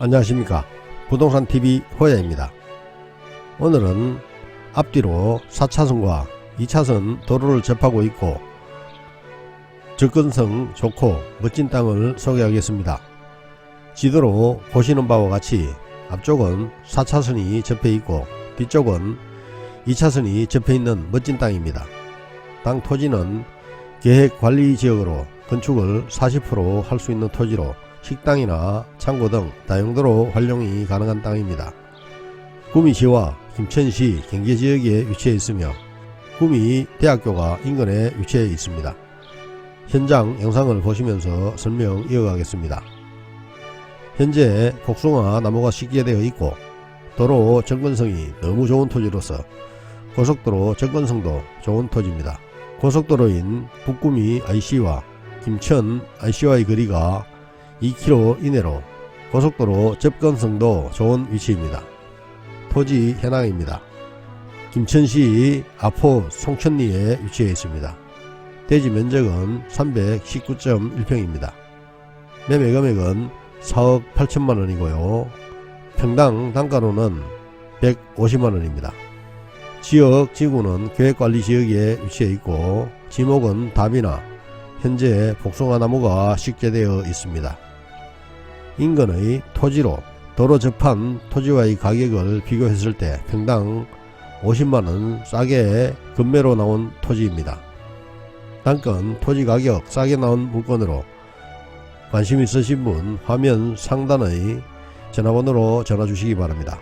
안녕하십니까. 부동산TV 호야입니다. 오늘은 앞뒤로 4차선과 2차선 도로를 접하고 있고 접근성 좋고 멋진 땅을 소개하겠습니다. 지도로 보시는 바와 같이 앞쪽은 4차선이 접해 있고 뒤쪽은 2차선이 접해 있는 멋진 땅입니다. 땅 토지는 계획관리지역으로 건축을 40%할 수 있는 토지로 식당이나 창고 등 다용도로 활용이 가능한 땅입니다. 구미시와 김천시 경제지역에 위치해 있으며 구미 대학교가 인근에 위치해 있습니다. 현장 영상을 보시면서 설명 이어가겠습니다. 현재 복숭아 나무가 식재되어 있고 도로 접근성이 너무 좋은 토지로서 고속도로 접근성도 좋은 토지입니다. 고속도로인 북구미 IC와 김천 IC와의 거리가 2km 이내로 고속도로 접근성도 좋은 위치입니다. 토지 현황입니다. 김천시 아포 송천리에 위치해 있습니다. 대지 면적은 319.1평입니다. 매매 금액은 4억 8천만 원이고요. 평당 단가로는 150만 원입니다. 지역 지구는 계획관리 지역에 위치해 있고 지목은 답이나 현재 복숭아 나무가 식재되어 있습니다. 인근의 토지로 도로 접한 토지와의 가격을 비교했을 때 평당 50만원 싸게 금매로 나온 토지입니다. 단건 토지 가격 싸게 나온 물건으로 관심 있으신 분 화면 상단의 전화번호로 전화 주시기 바랍니다.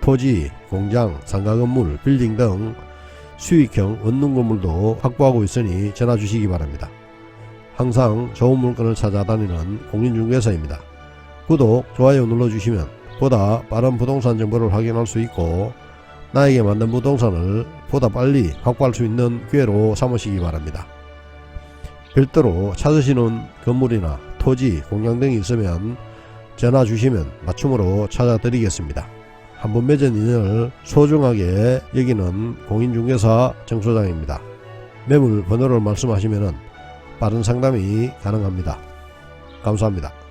토지, 공장, 상가 건물, 빌딩 등 수익형 원룸 건물도 확보하고 있으니 전화 주시기 바랍니다. 항상 좋은 물건을 찾아다니는 공인중개사입니다. 구독, 좋아요 눌러주시면 보다 빠른 부동산 정보를 확인할 수 있고 나에게 맞는 부동산을 보다 빨리 확보할 수 있는 기회로 삼으시기 바랍니다. 별도로 찾으시는 건물이나 토지, 공장 등이 있으면 전화 주시면 맞춤으로 찾아드리겠습니다. 한번 맺은 인연을 소중하게 여기는 공인중개사 정소장입니다. 매물 번호를 말씀하시면 빠른 상담이 가능합니다. 감사합니다.